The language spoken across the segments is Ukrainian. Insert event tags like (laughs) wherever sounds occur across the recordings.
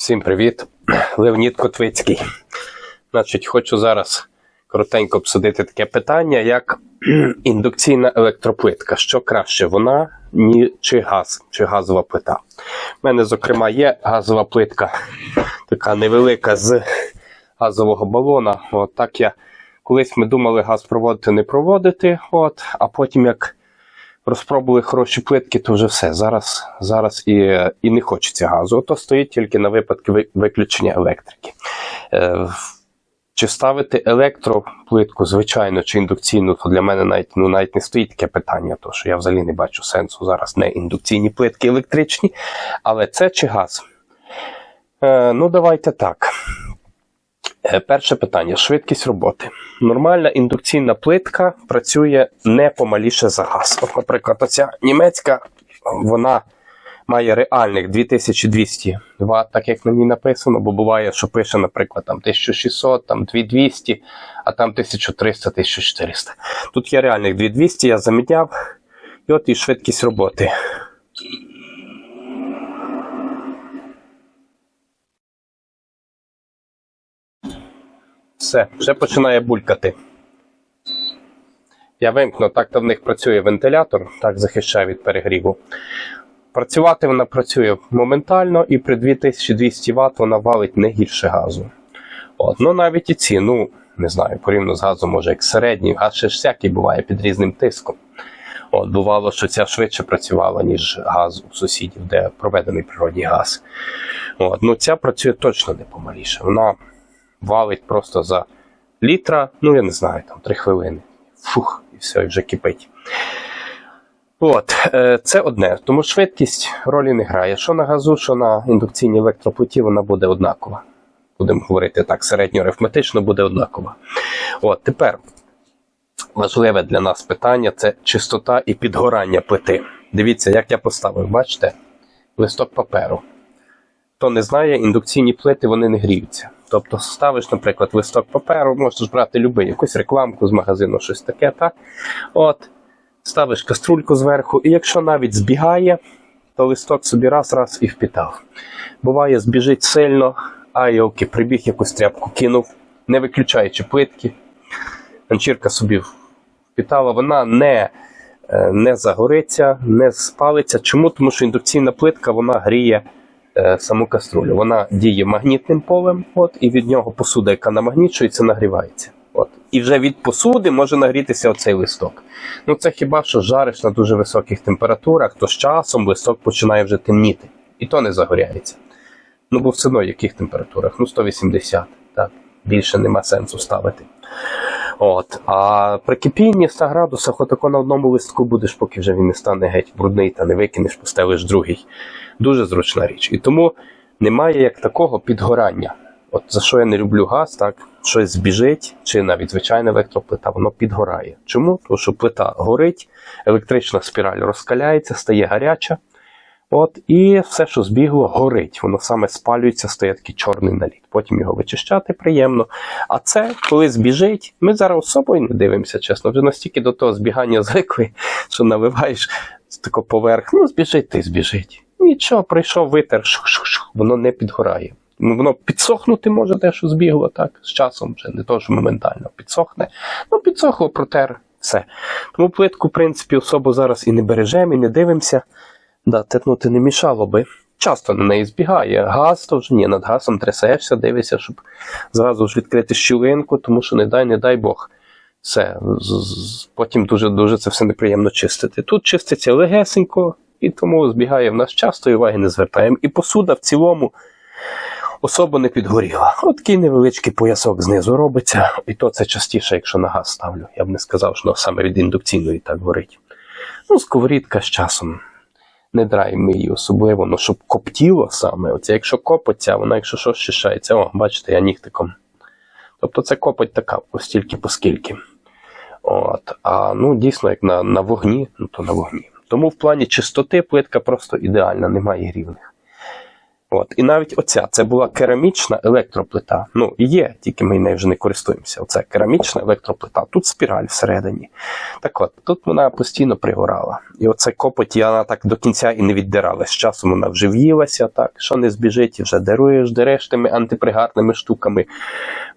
Всім привіт, (clears throat) Леонід Котвицький. Значить, хочу зараз коротенько обсудити таке питання, як (clears throat) індукційна електроплитка. Що краще, вона ні, чи газ, чи газова плита. У мене, зокрема, є газова плитка, така невелика з газового балона. От так я колись ми думали газ проводити, не проводити. От, а потім як розпробували хороші плитки, то вже все. Зараз, зараз і, і не хочеться газу. Ото стоїть тільки на випадки виключення електрики. Е, чи ставити електроплитку, звичайно, чи індукційну, то для мене навіть, ну, навіть не стоїть таке питання, тому що я взагалі не бачу сенсу зараз не індукційні плитки електричні. Але це чи газ? Е, ну, давайте так. Е, Перше питання: швидкість роботи. Нормальна індукційна плитка працює не помаліше за газ. От, наприклад, оця німецька, вона має реальних 2200 Вт, так як на ній написано, бо буває, що пише, наприклад, там 1600, там 2200, а там 1300-1400. Тут є реальних 2200, я заміняв, і от і швидкість роботи. Все, вже починає булькати. Я вимкну, так то в них працює вентилятор, так захищає від перегріву. Працювати вона працює моментально і при 2200 Вт вона валить не гірше газу. От, ну навіть і ці, ну не знаю, порівняно з газом, може як середній, газ ще ж всякий буває під різним тиском. От, бувало, що ця швидше працювала, ніж газ у сусідів, де проведений природній газ. От, ну ця працює точно не помаліше. Вона валить просто за літра, ну я не знаю, там 3 хвилини. Фух, і все, і вже кипить. От, е, це одне. Тому швидкість ролі не грає. Що на газу, що на індукційній електроплиті, вона буде однакова. Будемо говорити так, середньоарифметично буде однакова. От, тепер важливе для нас питання це чистота і підгорання плити. Дивіться, як я поставив, бачите? Листок паперу. Хто не знає, індукційні плити вони не гріються. Тобто ставиш, наприклад, листок паперу, можеш брати любий, якусь рекламку з магазину, щось таке, так? От, ставиш каструльку зверху, і якщо навіть збігає, то листок собі раз-раз і впітав. Буває, збіжить сильно, а йолки, прибіг якусь тряпку кинув, не виключаючи плитки. Ганчірка собі впітала, вона не, е, не загориться, не спалиться. Чому? Тому що індукційна плитка вона гріє е, саму каструлю. Вона діє магнітним полем, от, і від нього посуда, яка намагнічується, нагрівається. От. І вже від посуди може нагрітися оцей листок. Ну це хіба що жариш на дуже високих температурах, то з часом листок починає вже темніти. І то не загоряється. Ну, бо все одно яких температурах? Ну, 180, так. Більше нема сенсу ставити. От. А при кипінні 100 градусах отако на одному листку будеш, поки вже він не стане геть брудний та не викинеш, поставиш другий. Дуже зручна річ. І тому немає як такого підгорання. От за що я не люблю газ, так щось збіжить, чи навіть звичайна електроплита, воно підгорає. Чому? Тому що плита горить, електрична спіраль розкаляється, стає гаряча. От, і все, що збігло, горить. Воно саме спалюється, стає такий чорний наліт. Потім його вичищати приємно. А це, коли збіжить, ми зараз особою не дивимося, чесно. Вже настільки до того збігання (laughs) звикли, що наливаєш з тако поверх, ну збіжить ти збіжить. Нічого, прийшов, витер, шух-шух-шух, воно не підгорає. Ну, Воно підсохнути може те, що збігло, так, з часом вже не то, що моментально підсохне. Ну, підсохло, протер, все. Тому плитку, в принципі, особо зараз і не бережемо, і не дивимося. Да, тетнути не мішало би. Часто на неї збігає. Газ то вже ні, над газом трясешся, дивишся, щоб зразу ж відкрити щілинку, тому що не дай, не дай Бог. З- потім дуже дуже це все неприємно чистити. Тут чиститься легесенько, і тому збігає в нас часто і уваги не звертаємо. І посуда в цілому особо не підгоріла. От такий невеличкий поясок знизу робиться, і то це частіше, якщо на газ ставлю. Я б не сказав, що саме від індукційної так горить. Ну, сковорідка з часом. Не драй її особливо, ну щоб коптіло саме. Оце якщо копиться, вона, якщо що щищається, о, бачите, я нігтиком. Тобто це копоть така, постільки поскільки. От. А ну, дійсно, як на, на вогні, ну то на вогні. Тому в плані чистоти плитка просто ідеальна, немає рівних. От. І навіть оця це була керамічна електроплита. Ну, є, тільки ми нею вже не користуємося. Оце керамічна електроплита. Тут спіраль всередині. Так от, тут вона постійно пригорала. І оце копоть, вона так до кінця і не віддирала. З часом вона вже в'їлася, так, що не збіжить, і вже даруєш, дереш тими антипригарними штуками.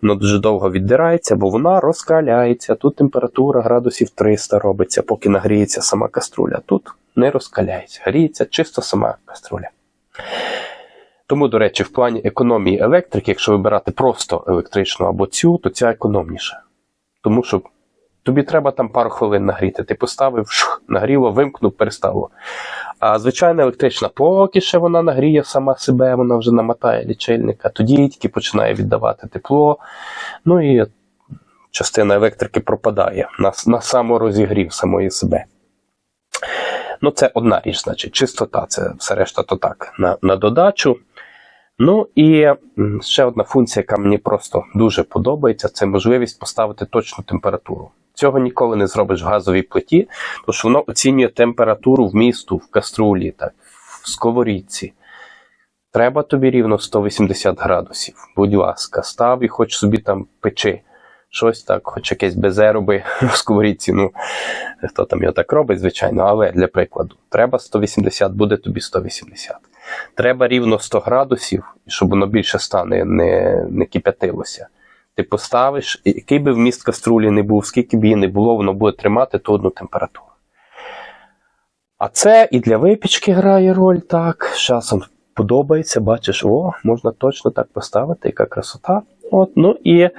Воно дуже довго віддирається, бо вона розкаляється. Тут температура градусів 300 робиться, поки нагріється сама каструля. Тут не розкаляється, гріється чисто сама каструля. Тому, до речі, в плані економії електрики, якщо вибирати просто електричну або цю, то ця економніша. Тому що тобі треба там пару хвилин нагріти. Ти поставив, шух, нагріло, вимкнув, перестало. А звичайна електрична, поки ще вона нагріє сама себе, вона вже намотає лічильника, тоді тільки починає віддавати тепло. Ну і частина електрики пропадає на, на саморозігрів самої себе. Ну, це одна річ, значить, чистота, це все решта то так, на, на додачу. Ну і ще одна функція, яка мені просто дуже подобається, це можливість поставити точну температуру. Цього ніколи не зробиш в газовій плиті, тому що воно оцінює температуру в місту, в каструлі, так, в сковорідці. Треба тобі рівно 180 градусів. Будь ласка, став і хоч собі там печи. Щось так, хоч якесь безе роби (laughs) в сковорідці. Ну, хто там його так робить, звичайно, але для прикладу, треба 180, буде тобі 180. Треба рівно 100 градусів, щоб воно більше стане не, не кип'ятилося. Ти поставиш, який би вміст каструлі не був, скільки б її не було, воно буде тримати ту одну температуру. А це і для випічки грає роль так. З часом подобається, бачиш, о, можна точно так поставити, яка красота. От, ну і,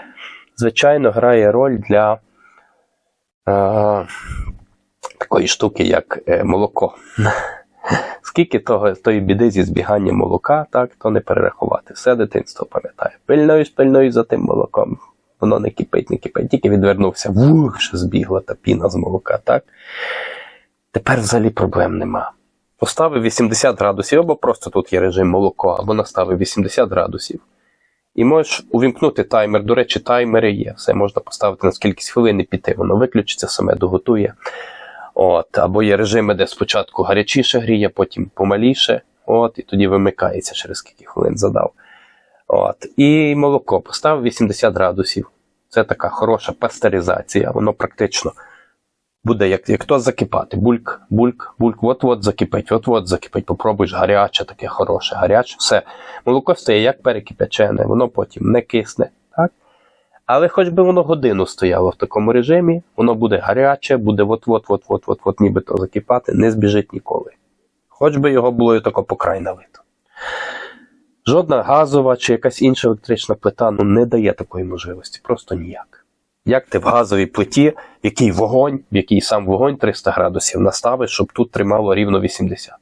звичайно, грає роль для е, такої штуки, як е, молоко. Скільки того, тої біди зі збіганням молока, так, то не перерахувати. Все дитинство пам'ятає. Пильнуєш, пильнуєш за тим молоком. Воно не кипить, не кипить. Тільки відвернувся, вух, ще збігла та піна з молока, так? Тепер взагалі проблем нема. Поставив 80 градусів, або просто тут є режим молоко, або наставив 80 градусів. І можеш увімкнути таймер. До речі, таймери є. Все можна поставити на скількись хвилин і піти. Воно виключиться, саме доготує. От, Або є режими, де спочатку гарячіше гріє, потім помаліше. От, І тоді вимикається, через скільки хвилин задав. От, І молоко поставив 80 градусів. Це така хороша пастеризація. Воно практично буде як як то закипати. Бульк, бульк, бульк, от-от закипить, от-от закипить. Попробуєш гаряче, таке хороше, гаряче. Все. Молоко стає як перекипячене, воно потім не кисне. Але хоч би воно годину стояло в такому режимі, воно буде гаряче, буде от-от-от-от-от-от нібито закипати, не збіжить ніколи. Хоч би його було і тако покрай налито. Жодна газова чи якась інша електрична плита ну, не дає такої можливості, просто ніяк. Як ти в газовій плиті, в який вогонь, в який сам вогонь 300 градусів наставиш, щоб тут тримало рівно 80.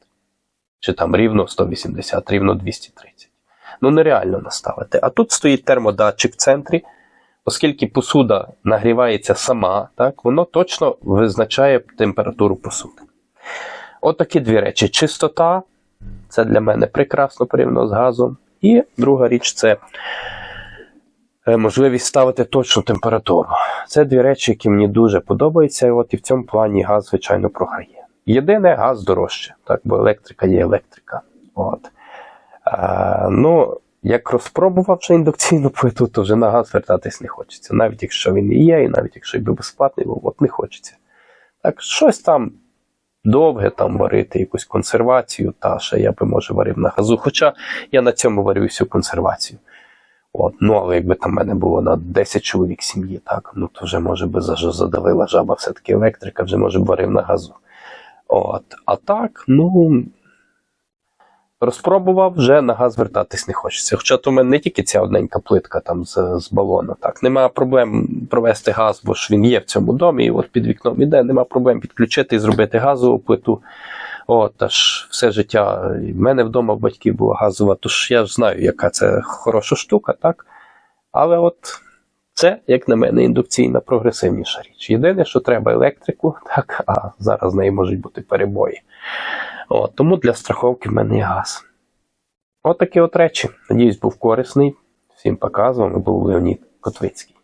Чи там рівно 180, рівно 230. Ну нереально наставити. А тут стоїть термодатчик в центрі, оскільки посуда нагрівається сама, так, воно точно визначає температуру посуди. От такі дві речі: чистота, це для мене прекрасно порівняно з газом. І друга річ це е, можливість ставити точну температуру. Це дві речі, які мені дуже подобаються, і от і в цьому плані газ, звичайно, програє. Єдине, газ дорожче, так, бо електрика є електрика. От. А, ну, як розпробував індукційну плиту, то вже на газ вертатись не хочеться. Навіть якщо він і є, і навіть якщо й би безплатний, був, от не хочеться. Так, щось там довге там варити, якусь консервацію, та ще я би може варив на газу. Хоча я на цьому варю всю консервацію. От, Ну, але якби там в мене було на 10 чоловік сім'ї, так, ну то вже може би задавила жаба, все-таки електрика, вже може б варив на газу. От, А так, ну. Розпробував, вже на газ вертатись не хочеться. Хоча то в мене не тільки ця одненька плитка там з з балону. Так, Нема проблем провести газ, бо ж він є в цьому домі, і от під вікном іде, нема проблем підключити і зробити газову плиту. От, аж все життя. В мене вдома в батьків була газова, тож я ж знаю, яка це хороша штука, так? Але от це, як на мене, індукційна прогресивніша річ. Єдине, що треба електрику, (laughs) так, а зараз в неї можуть бути перебої. От, Тому для страховки в мене є газ. От от речі. Надіюсь, був корисний. Всім пока, з вами був Леонід Котвицький.